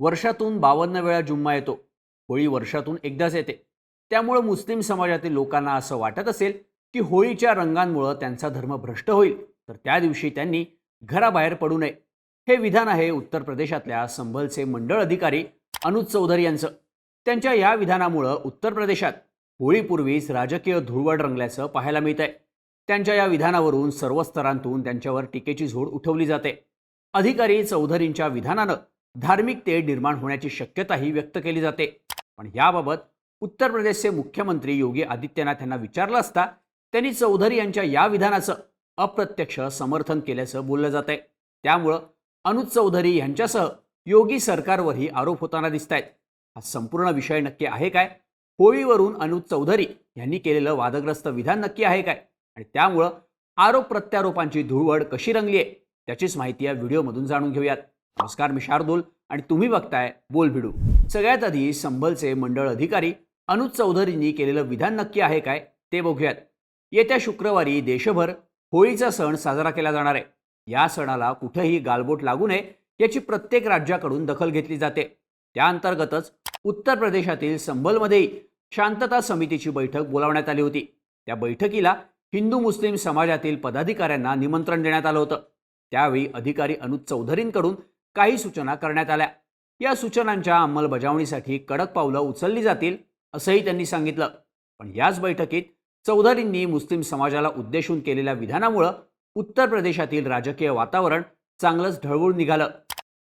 वर्षातून बावन्न वेळा जुम्मा येतो. होळी वर्षातून एकदाच येते. त्यामुळं मुस्लिम समाजातील लोकांना असं वाटत असेल की होळीच्या रंगांमुळं त्यांचा धर्म भ्रष्ट होईल. तर त्या दिवशी त्यांनी घराबाहेर पडू नये. हे विधान आहे उत्तर प्रदेशातल्या संभलचे मंडळ अधिकारी अनुज चौधरी यांचं. त्यांच्या या विधानामुळं उत्तर प्रदेशात होळीपूर्वीच राजकीय धुळवड रंगल्याचं पाहायला मिळत आहे त्यांच्या या विधानावरून सर्व स्तरांतून त्यांच्यावर टीकेची झोड उठवली जाते. अधिकारी चौधरींच्या विधानानं धार्मिकते निर्माण होण्याची शक्यताही व्यक्त केली जाते. पण याबाबत उत्तर प्रदेशचे मुख्यमंत्री योगी आदित्यनाथ यांना विचारलं असता त्यांनी चौधरी यांच्या या विधानाचं अप्रत्यक्ष समर्थन केल्याचं बोललं जात आहे त्यामुळं अनुज चौधरी यांच्यासह योगी सरकारवरही आरोप होताना दिसत आहेत हा संपूर्ण विषय नक्की आहे काय? होळीवरून अनुज चौधरी यांनी केलेलं वादग्रस्त विधान नक्की आहे काय? आणि त्यामुळं आरोप प्रत्यारोपांची धुळवड कशी रंगली आहे त्याचीच माहिती या व्हिडिओमधून जाणून घेऊयात. नमस्कार मी शार्दूल आणि तुम्ही बघताय बोल भिडू. सगळ्यात आधी संभलचे मंडळ अधिकारी अनुज चौधरींनी केलेलं विधान नक्की आहे काय ते बघूयात. येत्या शुक्रवारी देशभर होळीचा सण साजरा केला जाणार आहे. या सणाला कुठेही गालबोट लागू नये याची प्रत्येक राज्याकडून दखल घेतली जाते. त्याअंतर्गतच उत्तर प्रदेशातील संभलमध्येही शांतता समितीची बैठक बोलावण्यात आली होती. त्या बैठकीला हिंदू मुस्लिम समाजातील पदाधिकाऱ्यांना निमंत्रण देण्यात आलं होतं. त्यावेळी अधिकारी अनुज चौधरींकडून काही सूचना करण्यात आल्या. या सूचनांच्या अंमलबजावणीसाठी कडक पावलं उचलली जातील असंही त्यांनी सांगितलं. पण याच बैठकीत चौधरींनी मुस्लिम समाजाला उद्देशून केलेल्या विधानामुळं उत्तर प्रदेशातील राजकीय वातावरण चांगलंच ढळवून निघालं.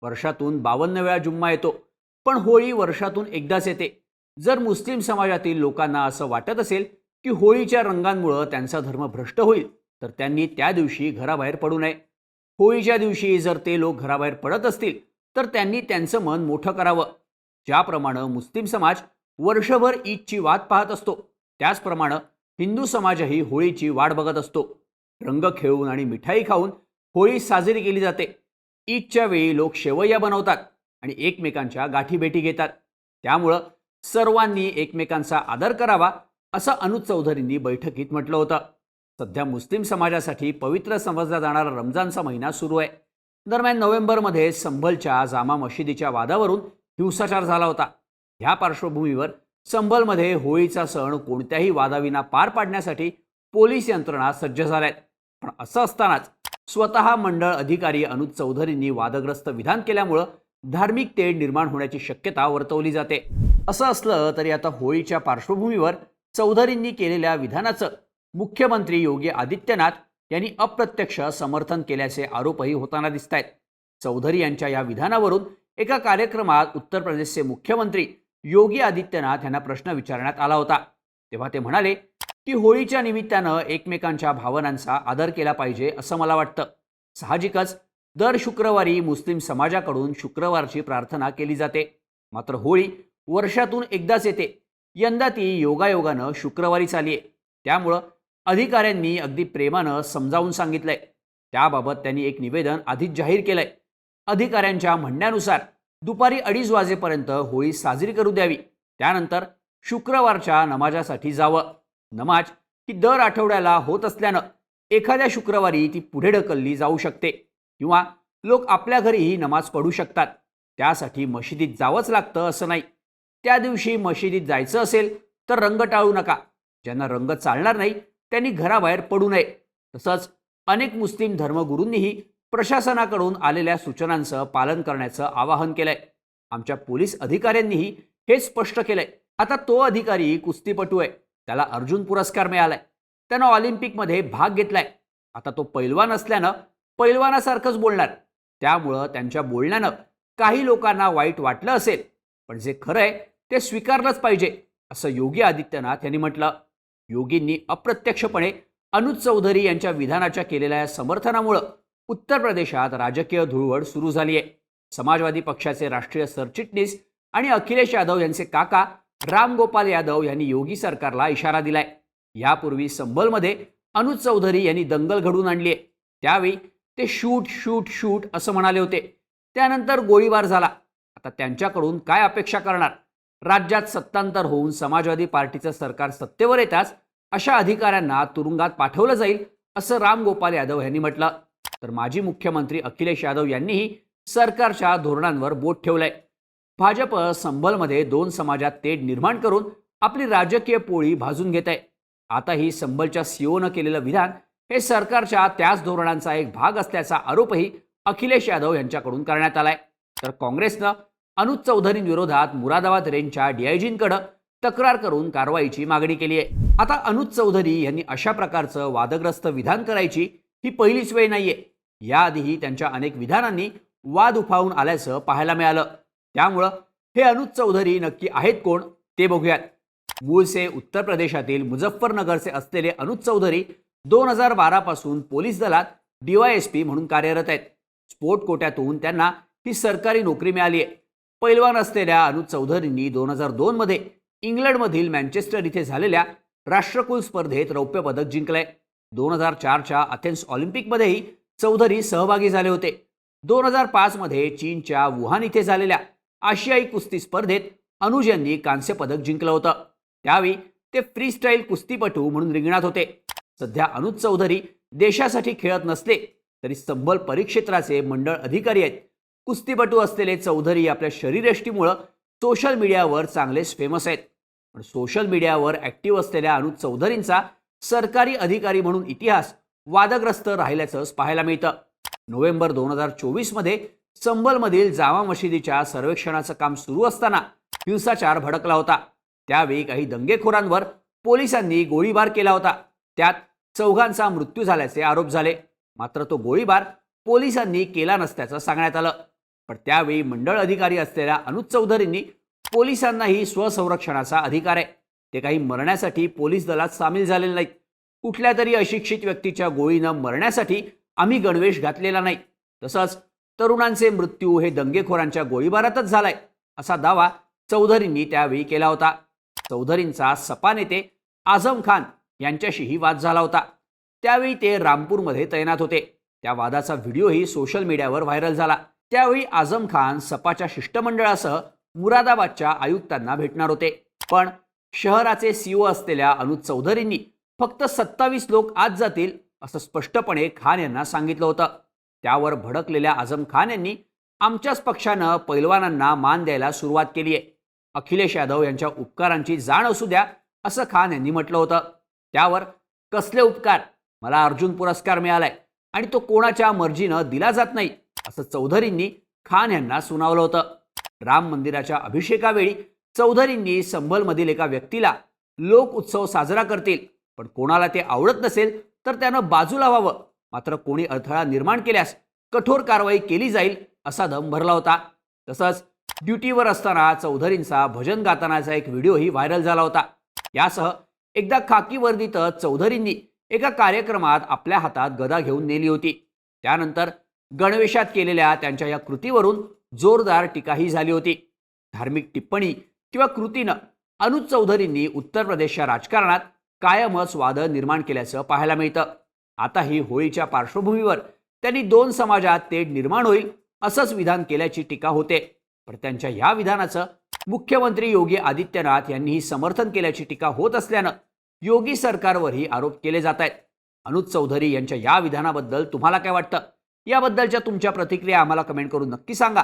वर्षातून बावन्न वेळा जुम्मा येतो पण होळी वर्षातून एकदाच येते. जर मुस्लिम समाजातील लोकांना असं वाटत असेल की होळीच्या रंगांमुळं त्यांचा धर्म भ्रष्ट होईल तर त्यांनी त्या दिवशी घराबाहेर पडू नये. होळीच्या दिवशी जर ते लोक घराबाहेर पडत असतील तर त्यांनी त्यांचं मन मोठं करावं. ज्याप्रमाणे मुस्लिम समाज वर्षभर ईदची वाट पाहत असतो त्याचप्रमाणे हिंदू समाजही होळीची वाट बघत असतो. रंग खेळून आणि मिठाई खाऊन होळी साजरी केली जाते. ईदच्या वेळी लोक शेवया बनवतात आणि एकमेकांच्या गाठीभेटी घेतात. त्यामुळं सर्वांनी एकमेकांचा आदर करावा असं अनुज चौधरींनी बैठकीत म्हटलं होतं. सध्या मुस्लिम समाजासाठी पवित्र समजला जाणारा रमजानचा महिना सुरू आहे. दरम्यान नोव्हेंबरमध्ये संभलच्या जामा मशिदीच्या वादावरून हिंसाचार झाला होता. ह्या पार्श्वभूमीवर संभलमध्ये होळीचा सण कोणत्याही वादाविना पार पाडण्यासाठी पोलीस यंत्रणा सज्ज झाल्या आहेत पण असं असतानाच स्वतः मंडळ अधिकारी अनुज चौधरींनी वादग्रस्त विधान केल्यामुळं धार्मिक तेढ निर्माण होण्याची शक्यता वर्तवली जाते. असं असलं तरी आता होळीच्या पार्श्वभूमीवर चौधरींनी केलेल्या विधानाचं मुख्यमंत्री योगी आदित्यनाथ यांनी अप्रत्यक्ष समर्थन केल्याचे आरोपही होताना दिसत आहेत चौधरी यांच्या या विधानावरून एका कार्यक्रमात उत्तर प्रदेशचे मुख्यमंत्री योगी आदित्यनाथ यांना प्रश्न विचारण्यात आला होता. तेव्हा ते म्हणाले की होळीच्या निमित्तानं एकमेकांच्या भावनांचा आदर केला पाहिजे असं मला वाटतं. साहजिकच दर शुक्रवारी मुस्लिम समाजाकडून शुक्रवारची प्रार्थना केली जाते. मात्र होळी वर्षातून एकदाच येते. यंदा ती योगायोगानं शुक्रवारी आली आहे त्यामुळं अधिकाऱ्यांनी अगदी प्रेमानं समजावून सांगितलंय. त्याबाबत त्यांनी एक निवेदन आधीच जाहीर केलंय. अधिकाऱ्यांच्या म्हणण्यानुसार दुपारी अडीच वाजेपर्यंत होळी साजरी करू द्यावी. त्यानंतर शुक्रवारच्या नमाजासाठी जावं. नमाज ही दर आठवड्याला होत असल्यानं एखाद्या शुक्रवारी ती पुढे ढकलली जाऊ शकते किंवा लोक आपल्या घरीही नमाज पढू शकतात. त्यासाठी मशिदीत जावंच लागतं असं नाही. त्या दिवशी मशिदीत जायचं असेल तर रंग टाळू नका. ज्यांना रंग चालणार नाही त्यांनी घराबाहेर पडू नये. तसंच अनेक मुस्लिम धर्मगुरूंनीही प्रशासनाकडून आलेल्या सूचनांचं पालन करण्याचं आवाहन केलंय. आमच्या पोलीस अधिकाऱ्यांनीही हे स्पष्ट केलंय. आता तो अधिकारी कुस्तीपटू आहे. त्याला अर्जुन पुरस्कार मिळालाय. त्यानं ऑलिम्पिकमध्ये भाग घेतलाय. आता तो पैलवान असल्यानं पैलवानासारखंच बोलणार. त्यामुळं त्यांच्या बोलण्यानं काही लोकांना वाईट वाटलं असेल. पण जे खरं आहे ते स्वीकारलंच पाहिजे असं योगी आदित्यनाथ यांनी म्हटलं. योगींनी अप्रत्यक्षपणे अनुज चौधरी यांच्या विधानाच्या केलेल्या या समर्थनामुळं उत्तर प्रदेशात राजकीय धुळवड सुरू झाली आहे समाजवादी पक्षाचे राष्ट्रीय सरचिटणीस आणि अखिलेश यादव यांचे काका राम गोपाल यादव यांनी योगी सरकारला इशारा दिलाय. यापूर्वी संभलमध्ये अनुज चौधरी यांनी दंगल घडवून आणली आहे त्यावेळी ते शूट शूट शूट असं म्हणाले होते. त्यानंतर गोळीबार झाला. आता त्यांच्याकडून काय अपेक्षा करणार? राज्यात सत्तांतर होऊन समाजवादी पार्टीचं सरकार सत्तेवर येताच अशा अधिकाऱ्यांना तुरुंगात पाठवलं जाईल असं राम गोपाल यादव यांनी म्हटलं. तर माजी मुख्यमंत्री अखिलेश यादव यांनीही सरकारच्या धोरणांवर बोट ठेवलंय. भाजप संबलमध्ये दोन समाजात तेढ निर्माण करून आपली राजकीय पोळी भाजून घेत आहे आता ही संबलच्या सीओनं केलेलं विधान हे सरकारच्या त्याच धोरणांचा एक भाग असल्याचा आरोपही अखिलेश यादव यांच्याकडून करण्यात आलाय. तर काँग्रेसनं अनुज चौधरींविरोधात मुरादाबाद रेंजच्या डीआयजींकडं तक्रार करून कारवाईची मागणी केली आहे. आता अनुज चौधरी यांनी अशा प्रकारचं वादग्रस्त विधान करायची ही पहिलीच वेळ नाहीये. याआधीही त्यांच्या अनेक विधानांनी वाद उफावून आल्याचं पाहायला मिळालं. त्यामुळं हे अनुज चौधरी नक्की आहेत कोण ते बघूयात. मूळचे उत्तर प्रदेशातील मुझफ्फरनगरचे असलेले अनुज चौधरी दोन हजार बारापासून पोलीस दलात डीवायएसपी म्हणून कार्यरत आहेत. स्पोर्ट कोट्यातून त्यांना ही सरकारी नोकरी मिळाली आहे पैलवान असलेल्या अनुज चौधरींनी दोन हजार दोनमध्ये इंग्लंडमधील मँचेस्टर इथे झालेल्या राष्ट्रकुल स्पर्धेत रौप्य पदक जिंकलंय. दोन हजार चारच्या अथेन्स ऑलिम्पिकमध्येही चौधरी सहभागी झाले होते. दोन हजार पाचमध्ये चीनच्या वुहान इथे झालेल्या आशियाई कुस्ती स्पर्धेत अनुज यांनी कांस्य पदक जिंकलं होतं. त्यावेळी ते फ्रीस्टाईल कुस्तीपटू म्हणून रिंगणात होते. सध्या अनुज चौधरी देशासाठी खेळत नसले तरी संबल परिक्षेत्राचे मंडळ अधिकारी आहेत. कुस्तीपटू असलेले चौधरी आपल्या शरीरयष्टीमुळं सोशल मीडियावर चांगलेच फेमस आहेत. पण सोशल मीडियावर ॲक्टिव्ह असलेल्या अनुज चौधरींचा सरकारी अधिकारी म्हणून इतिहास वादग्रस्त राहिल्याचंच पाहायला मिळतं. नोव्हेंबर दोन हजार चोवीसमध्ये संबलमधील जामा मशिदीच्या सर्वेक्षणाचं काम सुरू असताना हिंसाचार भडकला होता. त्यावेळी काही दंगेखोरांवर पोलिसांनी गोळीबार केला होता. त्यात चौघांचा मृत्यू झाल्याचे आरोप झाले. मात्र तो गोळीबार पोलिसांनी केला नसल्याचं सांगण्यात आलं. पण त्यावेळी मंडळ अधिकारी असलेल्या अनुज चौधरींनी पोलिसांनाही स्वसंरक्षणाचा अधिकार आहे. ते काही मरण्यासाठी पोलीस दलात सामील झालेले नाहीत. कुठल्या तरी अशिक्षित व्यक्तीच्या गोळीनं मरण्यासाठी आम्ही गणवेश घातलेला नाही. तसंच तरुणांचे मृत्यू हे दंगेखोरांच्या गोळीबारातच झालाय असा दावा चौधरींनी त्यावेळी केला होता. चौधरींचा सपा नेते आझम खान यांच्याशीही वाद झाला होता. त्यावेळी ते रामपूरमध्ये तैनात होते. त्या वादाचा व्हिडिओही सोशल मीडियावर व्हायरल झाला. त्यावेळी आझम खान सपाच्या शिष्टमंडळासह मुरादाबादच्या आयुक्तांना भेटणार होते. पण शहराचे सीओ असलेल्या अनुज चौधरींनी फक्त सत्तावीस लोक आज जातील असं स्पष्टपणे खान यांना सांगितलं होतं. त्यावर भडकलेल्या आझम खान यांनी आमच्याच पक्षानं पैलवानांना मान द्यायला सुरुवात केली आहे अखिलेश यादव यांच्या उपकारांची जाण असू द्या असं खान यांनी म्हटलं होतं. त्यावर कसले उपकार? मला अर्जुन पुरस्कार मिळालाय आणि तो कोणाच्या मर्जीनं दिला जात नाही असं चौधरींनी खान यांना सुनावलं होतं. राम मंदिराच्या अभिषेकावेळी चौधरींनी संभलमधील एका व्यक्तीला लोक उत्सव साजरा करतील. पण कोणाला ते आवडत नसेल तर त्यानं बाजूला व्हावं मात्र कोणी अडथळा निर्माण केल्यास कठोर कारवाई केली जाईल असा दम भरला होता. तसंच ड्युटीवर असताना चौधरींचा भजन गातानाचा एक व्हिडिओही व्हायरल झाला होता. यासह एकदा खाकी वर्दीतच चौधरींनी एका कार्यक्रमात आपल्या हातात गदा घेऊन नेली होती. त्यानंतर गणवेशात केलेल्या त्यांच्या या कृतीवरून जोरदार टीकाही झाली होती. धार्मिक टिप्पणी किंवा कृतीनं अनुज चौधरींनी उत्तर प्रदेशच्या राजकारणात कायमच वाद निर्माण केल्याचं पाहायला मिळतं. आता ही होळीच्या पार्श्वभूमीवर त्यांनी दोन समाजात तेढ निर्माण होईल असंच विधान केल्याची टीका होते. पण त्यांच्या या विधानाचं मुख्यमंत्री योगी आदित्यनाथ यांनीही समर्थन केल्याची टीका होत असल्यानं योगी सरकारवरही आरोप केले जात आहेत अनुज चौधरी यांच्या या विधानाबद्दल तुम्हाला काय वाटतं? याबद्दलच्या तुमच्या प्रतिक्रिया आम्हाला कमेंट करून नक्की सांगा.